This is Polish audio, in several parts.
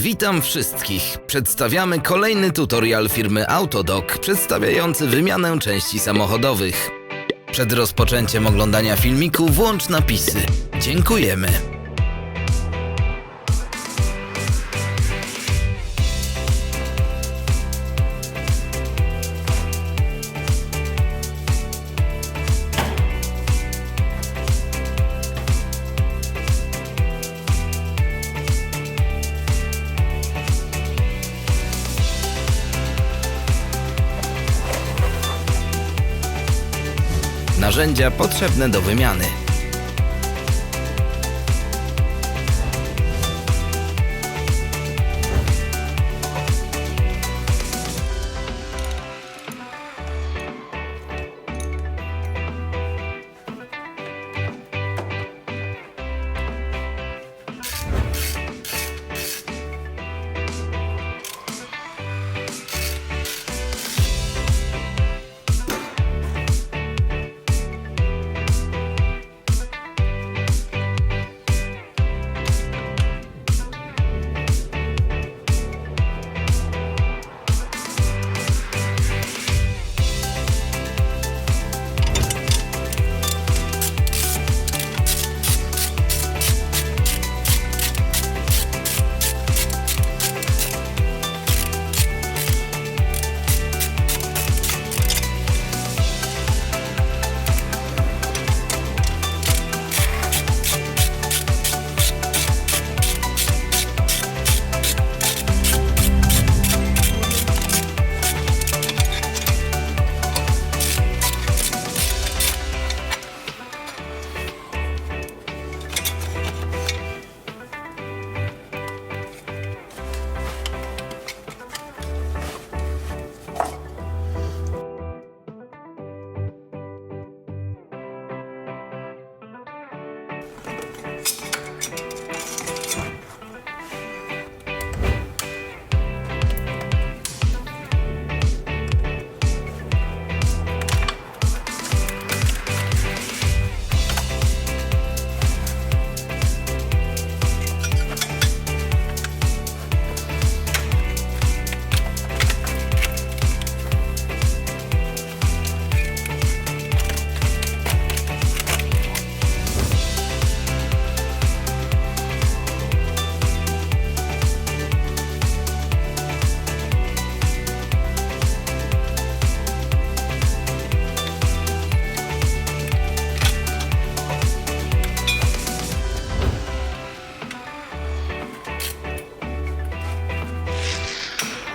Witam wszystkich. Przedstawiamy kolejny tutorial firmy Autodoc przedstawiający wymianę części samochodowych. Przed rozpoczęciem oglądania filmiku włącz napisy. Dziękujemy. Narzędzia potrzebne do wymiany.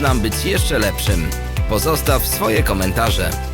Nam być jeszcze lepszym. Pozostaw swoje komentarze.